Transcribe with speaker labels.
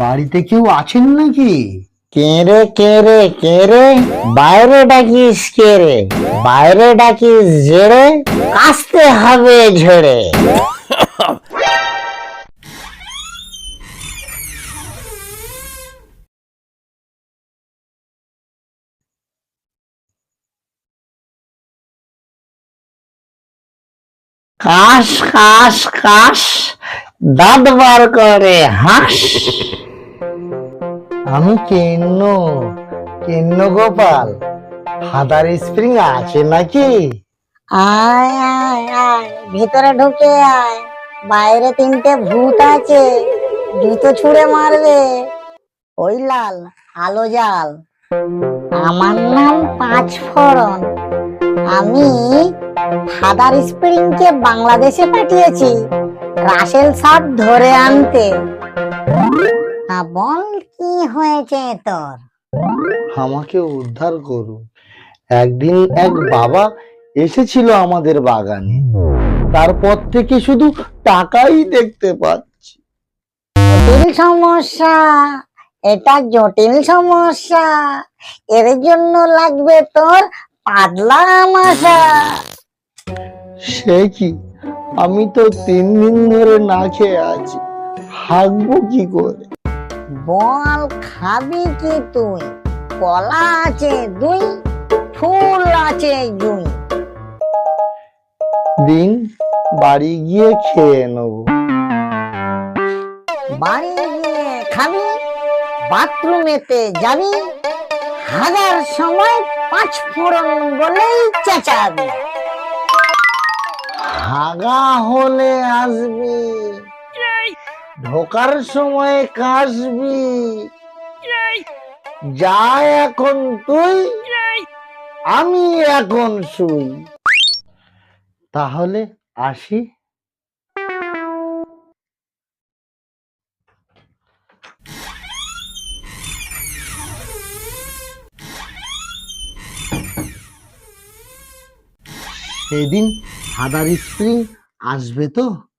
Speaker 1: বাড়িতে কেউ আছেন নাকি?
Speaker 2: কেরে কেরে কেরে? বাইরে ডাকিস কেরে? বাইরে ডাকিস জেরে? কাশতে হবে ঝেড়ে। কাশ কাশ কাশ, দাঁত বার করে, হাঁস।
Speaker 1: আমি কেন্ন কেন্ন গোপাল? ফাদার স্প্রিং আছে নাকি?
Speaker 3: আয় আয় আয়, ভিতরে ঢুকে আয়। বাইরে তিনটে ভূত আছে জুতো ছুঁড়ে মারবে। ওই লাল, আলো জাল। আমার নাম পাঁচ ফড়ন। আমি ফাদার স্প্রিংকে বাংলাদেশে পাঠিয়েছি, রাসেল সাপ ধরে আনতে। তা বল কি হয়েছে তোর?
Speaker 1: আমাকে উদ্ধার করুন। একদিন এক বাবা এসেছিল আমাদের বাগানে। তারপর থেকে শুধু টাকাই দেখতে পাচ্ছি।
Speaker 3: জটিল সমস্যা এটা জটিল সমস্যা। এর জন্য লাগবে তোর পাতলা আমাশা
Speaker 1: সে কি? আমি তো তিন দিন ধরে না খেয়ে আছি। হাঁকবো কি করে?
Speaker 3: বল খাবি কি তুই? কলা আছে দুই ফুল আছে জুই
Speaker 1: দিন বাড়ি গিয়ে খেয়ে নেব।
Speaker 3: বাড়ি গিয়ে খাবি বাথরুমেতে যাবি হাজার সময় পাঁচ ফোড়ন বলেই চেঁচাবি।
Speaker 1: হাগা হলে আসবি। ঢোকার সময় কাশবি। যা এখন তুই, আমি এখন শুই। তাহলে আসি। সেদিন ফাদার স্ত্রী আসবে তো?